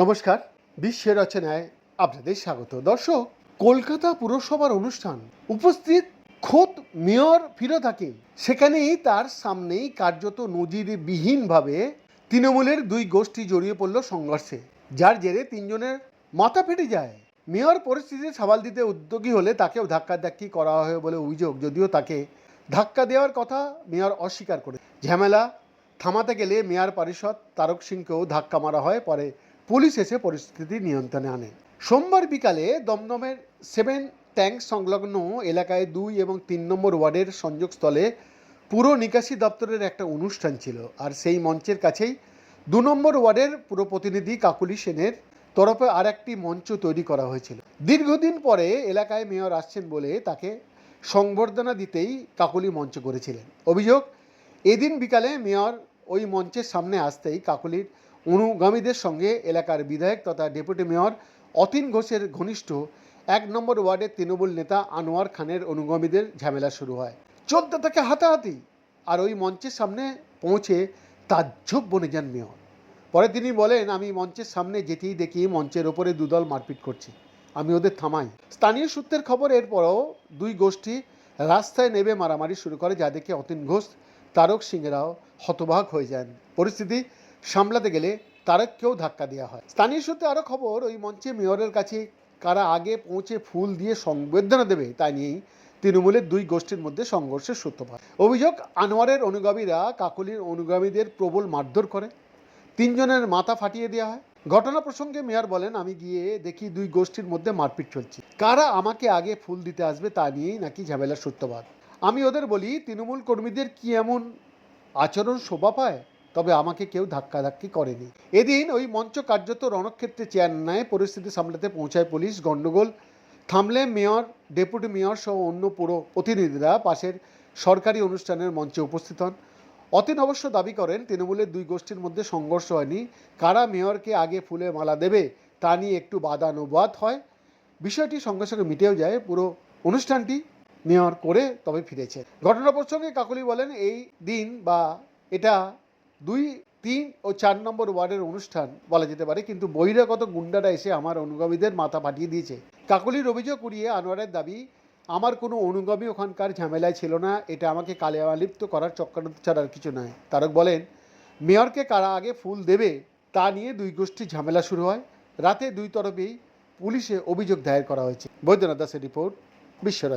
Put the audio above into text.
নমস্কার, বিশ্বের রচনায় আপনাদের স্বাগত। দর্শক, কলকাতা পুরসভার অনুষ্ঠান উপস্থিত খোদ মেয়র ফিরে থাকেন সেখানেই তার সামনেই কার্যত নজিরবিহীনভাবে তৃণমূলের দুই গোষ্ঠী জড়িয়ে পড়ল সংঘর্ষে। যার জেরে তিনজনের মাথা ফেটে যায়। মেয়র পরিস্থিতি সামাল দিতে উদ্যোগী হলে তাকেও ধাক্কাধাক্কি করা হয় বলে অভিযোগ। যদিও তাকে ধাক্কা দেওয়ার কথা মেয়র অস্বীকার করে ঝামেলা থামাতে গেলে মেয়র পরিষদ তারক সিংকেও ধাক্কা মারা হয়, পরে পুলিশ এসে পরিস্থিতি নিয়ন্ত্রণে আনে। সোমবার বিকালে দমদমের সেভেন ট্যাঙ্ক সংলগ্ন এলাকায় দুই এবং তিন নম্বর ওয়ার্ডের সংযোগস্থলে পুরো নিকাশি দপ্তরের একটা অনুষ্ঠান ছিল, আর সেই মঞ্চের কাছেই দু নম্বর ওয়ার্ডের পুরো প্রতিনিধি কাকুলি সেনের তরফে আর একটি মঞ্চ তৈরি করা হয়েছিল। দীর্ঘদিন পরে এলাকায় মেয়র আসছেন বলে তাকে সংবর্ধনা দিতেই কাকুলি মঞ্চ করেছিলেন। অভিযোগ এদিন বিকালে মেয়র ওই মঞ্চের সামনে আসতেই কাকুলির অনুগামীদের সঙ্গে এলাকার বিধায়ক তথা ডেপুটি মেয়র অতীন ঘোষের ঘনিষ্ঠ এক নম্বর ওয়ার্ডের তৃণমূল নেতা আনোয়ার খানের অনুগামীদের ঝামেলা শুরু হয়। চলতে থাকে হাতাহাতি। আর ওই মঞ্চের সামনে পৌঁছে তাজ্জব বনে যান মেয়র। পরে তিনি বলেন, আমি মঞ্চের সামনে যেতেই দেখি মঞ্চের ওপরে দুদল মারপিট করছে। আমি ওদের থামাই। স্থানীয় সূত্রের খবর, এরপরও দুই গোষ্ঠী রাস্তায় নেবে মারামারি শুরু করে যা দেখে অতীন ঘোষ, তারক সিংরাও হতবাক হয়ে যান। পরিস্থিতি সামলাতে গেলে তারককেও ধাক্কা দেওয়া হয়। স্থানীয় সূত্রে আরও খবর, ওই মঞ্চে মেয়রের কাছে কারা আগে পৌঁছে ফুল দিয়ে সংবেদনা দেবে তা নিয়েই তৃণমূলের দুই গোষ্ঠীর মধ্যে সংঘর্ষের সূত্রপাত। অভিযোগ, আনোয়ারের অনুগামীরা কাকলির অনুগামীদের প্রবল মারধর করে। তিনজনের মাথা ফাটিয়ে দেওয়া হয়। ঘটনা প্রসঙ্গে মেয়র বলেন, আমি গিয়ে দেখি দুই গোষ্ঠীর মধ্যে মারপিট চলছে। কারা আমাকে আগে ফুল দিতে আসবে তা নিয়েই নাকি ঝামেলার সূত্রপাত? আমি ওদের বলি, তৃণমূল কর্মীদের কি এমন আচরণ শোভা পায়? তবে আমাকে কেউ ধাক্কাধাক্কি করেনি। এদিন ওই মঞ্চ কার্যত রণক্ষেত্রে চেয়ার নেয় পরিস্থিতি সামলাতে পৌঁছায় পুলিশ, গণ্ডগোল থামলে মেয়র, ডেপুটি মেয়র সহ অন্য পুরো প্রতিনিধিরা পাশের সরকারি অনুষ্ঠানের মঞ্চে উপস্থিত হন। অতীন অবশ্য দাবি করেন, তৃণমূলের দুই গোষ্ঠীর মধ্যে সংঘর্ষ হয়নি। কারা মেয়রকে আগে ফুলে মালা দেবে, তা নিয়ে একটু বাদানুবাদ হয়। বিষয়টি সঙ্গে সঙ্গে মিটেও যায়। পুরো অনুষ্ঠানটি মেয়র করে তবে ফিরেছে। ঘটনা প্রসঙ্গে কাকলি বলেন, এই দিন বা এটা দুই, তিন ও চার নম্বর ওয়ার্ডের অনুষ্ঠান বলা যেতে পারে, কিন্তু বহিরাগত গুন্ডারা এসে আমার অনুগামীদের মাথা পাঠিয়ে দিয়েছে। কাকলির অভিযোগ উড়িয়ে আনোয়ারের দাবি আমার কোনো অনুগামী ওখানকার ঝামেলায় ছিল না, এটা আমাকে কালিয়ালিপ্ত করার চক্রান্ত ছাড়া আর কিছু নয়। তারক বলেন, মেয়রকে কারা আগে ফুল দেবে তা নিয়ে দুই গোষ্ঠী ঝামেলা শুরু হয়। রাতে দুই তরফেই পুলিশে অভিযোগ দায়ের করা হয়েছে। বৈদ্যনাথ দাসের রিপোর্ট বিশ্বরাজ